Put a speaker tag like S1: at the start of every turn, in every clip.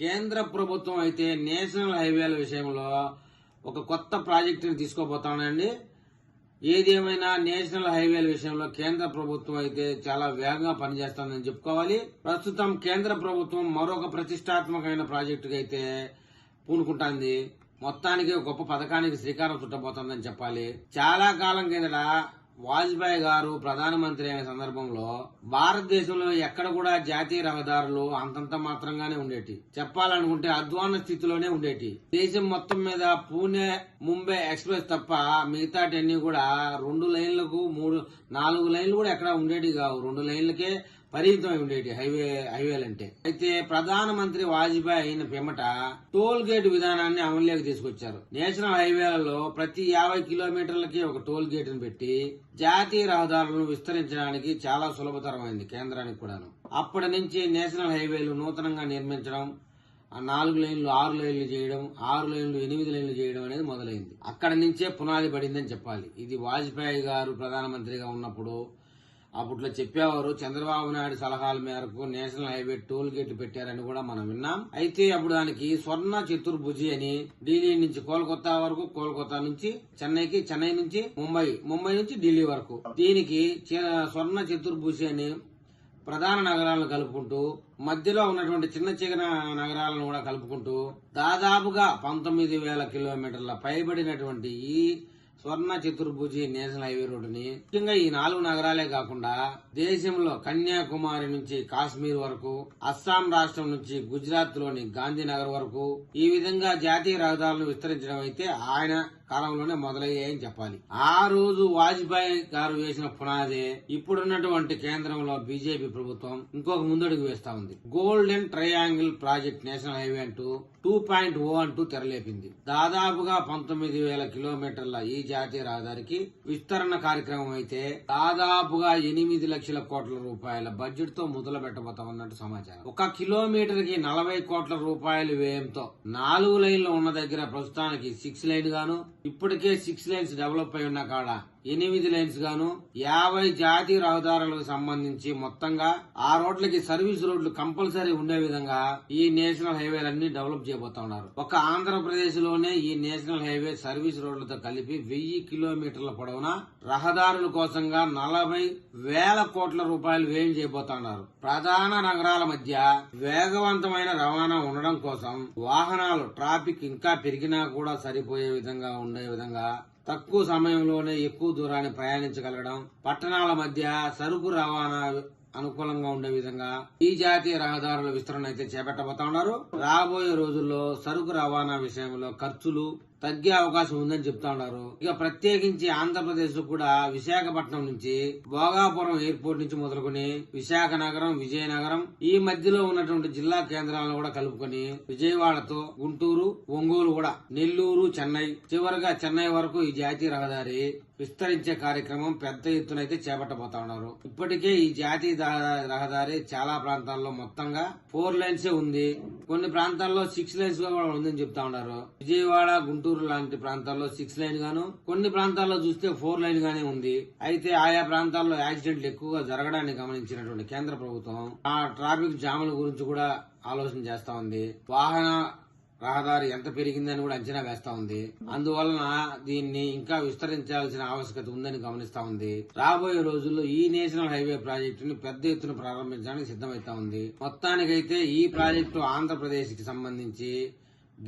S1: కేంద్ర ప్రభుత్వం అయితే నేషనల్ హైవేల విషయంలో ఒక కొత్త ప్రాజెక్టుని తీసుకోబోతానండి ఏదేమైనా నేషనల్ హైవేల విషయంలో కేంద్ర ప్రభుత్వం అయితే చాలా వేగంగా పనిచేస్తుందని చెప్పుకోవాలి. ప్రస్తుతం కేంద్ర ప్రభుత్వం మరొక ప్రతిష్టాత్మకమైన ప్రాజెక్టుకి అయితే పూనుకుంటాంది. మొత్తానికి గొప్ప పథకానికి శ్రీకారం చుట్టబోతోందని చెప్పాలి. చాలా కాలం కిందట వాజ్పేయి గారు ప్రధానమంత్రి అయిన సందర్భంలో భారతదేశంలో ఎక్కడ కూడా జాతీయ రహదారులు అంతంత మాత్రంగానే ఉండేటి. చెప్పాలనుకుంటే అధ్వాన స్థితిలోనే ఉండేటి. దేశం మొత్తం మీద పూణే ముంబై ఎక్స్ప్రెస్ తప్ప మిగతాటన్నీ కూడా రెండు లైన్లకు మూడు నాలుగు లైన్లు కూడా ఎక్కడ ఉండేటి కావు. రెండు లైన్లకే పరిమితమై ఉండేటి హైవే హైవేలంటే. అయితే ప్రధానమంత్రి వాజ్పేయి అయిన పిమ్మట టోల్ గేట్ విధానాన్ని అమలులోకి తీసుకొచ్చారు. నేషనల్ హైవేలలో ప్రతి యాభై కిలోమీటర్లకి ఒక టోల్ గేట్ పెట్టి జాతీయ రహదారులను విస్తరించడానికి చాలా సులభతరమైంది కేంద్రానికి కూడాను. అప్పటి నుంచి నేషనల్ హైవేలు నూతనంగా నిర్మించడం నాలుగు లైన్లు ఆరు లైన్లు చేయడం ఆరు లైన్లు ఎనిమిది లైన్లు చేయడం అనేది మొదలైంది. అక్కడి నుంచే పునాది పడిందని చెప్పాలి. ఇది వాజ్పేయి గారు ప్రధానమంత్రిగా ఉన్నప్పుడు అప్పట్లో చెప్పేవారు చంద్రబాబు నాయుడు సలహాల మేరకు నేషనల్ హైవే టోల్ గేట్ పెట్టారని కూడా మనం విన్నాం. అయితే అప్పుడు దానికి స్వర్ణ చతుర్భుజి అని ఢిల్లీ నుంచి కోల్కతా వరకు కోల్కతా నుంచి చెన్నైకి చెన్నై నుంచి ముంబై ముంబై నుంచి ఢిల్లీ వరకు. దీనికి చి- స్వర్ణ చతుర్భుజి అని ప్రధాన నగరాలను కలుపుకుంటూ మధ్యలో ఉన్నటువంటి చిన్న చిన్న నగరాలను కూడా కలుపుకుంటూ దాదాపుగా పంతొమ్మిది వేల కిలోమీటర్ల పైబడినటువంటి ఈ స్వర్ణ చతుర్భుజి నేషనల్ హైవే రోడ్డుని. ముఖ్యంగా ఈ నాలుగు నగరాలే కాకుండా దేశంలో కన్యాకుమారి నుంచి కాశ్మీర్ వరకు అస్సాం రాష్ట్రం నుంచి గుజరాత్లోని గాంధీనగర్ వరకు ఈ విధంగా జాతీయ రహదారులను విస్తరించడం అయితే ఆయన కాలంలోనే మొదలయ్యాయని చెప్పాలి. ఆ రోజు వాజ్పేయి గారు వేసిన పునాదే ఇప్పుడున్నటువంటి కేంద్రంలో బీజేపీ ప్రభుత్వం ఇంకొక ముందడుగు వేస్తా ఉంది. Golden triangle project national highway అంటూ టూ పాయింట్ ఓ అంటూ తెరలేపింది. దాదాపుగా పంతొమ్మిది వేల కిలోమీటర్ల ఈ జాతీయ రహదారికి విస్తరణ కార్యక్రమం అయితే దాదాపుగా ఎనిమిది లక్షల కోట్ల రూపాయల బడ్జెట్తో మొదలు పెట్టబోతామన్నట్టు సమాచారం. ఒక కిలోమీటర్కి నలభై కోట్ల రూపాయల వ్యయంతో నాలుగు లైన్లు ఉన్న దగ్గర ప్రస్తుతానికి సిక్స్ లైన్ గాను ఇప్పటికే సిక్స్ లైన్స్ డెవలప్ అయి ఉన్న కాడ. ఎనిమిది లైన్స్ గాను యాభై జాతీయ రహదారులకు సంబంధించి మొత్తంగా ఆ రోడ్లకి సర్వీస్ రోడ్లు కంపల్సరీ ఉండే విధంగా ఈ నేషనల్ హైవేలన్నీ డెవలప్ చేయబోతా ఉన్నారు. ఒక ఆంధ్రప్రదేశ్లోనే ఈ నేషనల్ హైవే సర్వీస్ రోడ్లతో కలిపి వెయ్యి కిలోమీటర్ల పొడవున రహదారుల కోసంగా నలభై వేల కోట్ల రూపాయలు వ్యయం చేయబోతా ఉన్నారు. ప్రధాన నగరాల మధ్య వేగవంతమైన రవాణా ఉండడం కోసం వాహనాలు ట్రాఫిక్ ఇంకా పెరిగినా కూడా సరిపోయే విధంగా ఉండే విధంగా తక్కువ సమయంలోనే ఎక్కువ దూరాన్ని ప్రయాణించగలగడం పట్టణాల మధ్య సరుకు రవాణా అనుకూలంగా ఉండే విధంగా ఈ జాతీయ రహదారుల విస్తరణ అయితే చేపట్టబోతా ఉన్నారు. రాబోయే రోజుల్లో సరుకు రవాణా విషయంలో ఖర్చులు తగ్గే అవకాశం ఉందని చెప్తా ఉన్నారు. ఇక ప్రత్యేకించి ఆంధ్రప్రదేశ్ కూడా విశాఖపట్నం నుంచి భోగాపురం ఎయిర్పోర్ట్ నుంచి మొదలుకొని విశాఖ నగరం విజయనగరం ఈ మధ్యలో ఉన్నటువంటి జిల్లా కేంద్రాలను కూడా కలుపుకొని విజయవాడతో గుంటూరు ఒంగోలు కూడా నెల్లూరు చెన్నై చివరిగా చెన్నై వరకు ఈ జాతీయ రహదారి విస్తరించే కార్యక్రమం పెద్ద ఎత్తున అయితే చేపట్టబోతా ఉన్నారు. ఇప్పటికే ఈ జాతీయ రహదారి చాలా ప్రాంతాల్లో మొత్తంగా ఫోర్ లైన్స్ ఉంది. కొన్ని ప్రాంతాల్లో సిక్స్ లైన్స్ కూడా ఉందని చెప్తా ఉన్నారు. విజయవాడ గుంటూరు లాంటి ప్రాంతాల్లో సిక్స్ లైన్ గాను కొన్ని ప్రాంతాల్లో చూస్తే ఫోర్ లైన్ గానే ఉంది. అయితే ఆయా ప్రాంతాల్లో యాక్సిడెంట్లు ఎక్కువగా జరగడాన్ని గమనించినటువంటి కేంద్ర ప్రభుత్వం ఆ ట్రాఫిక్ జాముల గురించి కూడా ఆలోచన చేస్తా ఉంది. వాహన రహదారి ఎంత పెరిగిందని కూడా అంచనా వేస్తా ఉంది. అందువలన దీన్ని ఇంకా విస్తరించాల్సిన ఆవశ్యకత ఉందని గమనిస్తా ఉంది. రాబోయే రోజుల్లో ఈ నేషనల్ హైవే ప్రాజెక్టుని పెద్ద ఎత్తున ప్రారంభించడానికి సిద్దమైతా ఉంది. మొత్తానికైతే ఈ ప్రాజెక్టు ఆంధ్రప్రదేశ్కి సంబంధించి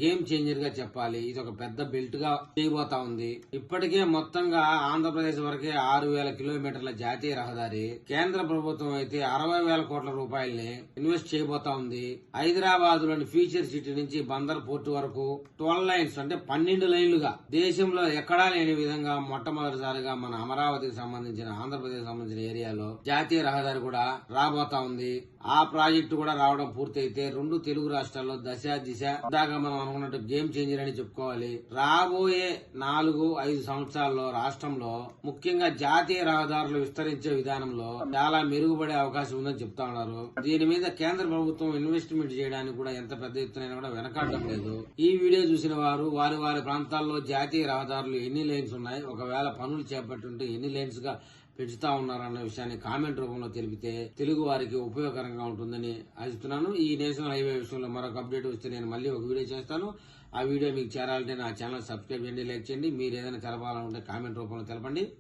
S1: గేమ్ చేంజర్గా చెప్పాలి. ఇది ఒక పెద్ద బెల్ట్గా చేయబోతా ఉంది. ఇప్పటికే మొత్తంగా ఆంధ్రప్రదేశ్ వరకే ఆరు వేల కిలోమీటర్ల జాతీయ రహదారి కేంద్ర ప్రభుత్వం అయితే అరవై వేల కోట్ల రూపాయల్ని ఇన్వెస్ట్ చేయబోతా ఉంది. హైదరాబాద్లోని ఫ్యూచర్ సిటీ నుంచి బందర్ పోర్ట్ వరకు ట్వెల్వ్ లైన్స్ అంటే పన్నెండు లైన్లుగా దేశంలో ఎక్కడా లేని విధంగా మొట్టమొదటిసారిగా మన అమరావతికి సంబంధించిన ఆంధ్రప్రదేశ్ సంబంధించిన ఏరియాలో జాతీయ రహదారి కూడా రాబోతా ఉంది. ఆ ప్రాజెక్టు కూడా రావడం పూర్తయితే రెండు తెలుగు రాష్ట్రాల్లో దశ దిశ దాకా మనం అనుకున్నట్టు గేమ్ చేంజర్ అని చెప్పుకోవాలి. రాబోయే నాలుగు ఐదు సంవత్సరాల్లో రాష్ట్రంలో ముఖ్యంగా జాతీయ రహదారులు విస్తరించే విధానంలో చాలా మెరుగుపడే అవకాశం ఉందని చెప్తా ఉన్నారు. దీని మీద కేంద్ర ప్రభుత్వం ఇన్వెస్ట్మెంట్ చేయడానికి కూడా ఎంత పెద్ద ఎత్తున కూడా వెనకాడడం లేదు. ఈ వీడియో చూసిన వారు వారి వారి ప్రాంతాల్లో జాతీయ రహదారులు ఎన్ని లైన్స్ ఉన్నాయి? ఒకవేళ పనులు చేపట్టుంటే ఎన్ని లైన్స్గా పెంచుతా ఉన్నారన్న విషయాన్ని కామెంట్ రూపంలో తెలిపితే తెలుగు వారికి ఉపయోగకరంగా ఉంటుందని ఆశిస్తున్నాను. ఈ నేషనల్ హైవే విషయంలో మరొక అప్డేట్ వస్తే నేను మళ్ళీ ఒక వీడియో చేస్తాను. ఆ వీడియో మీకు చేరాలంటే నా ఛానల్ సబ్స్క్రైబ్ చేయండి లైక్ చేయండి. మీరు ఏదైనా తెలపాలనుకుంటే కామెంట్ రూపంలో తెలపండి.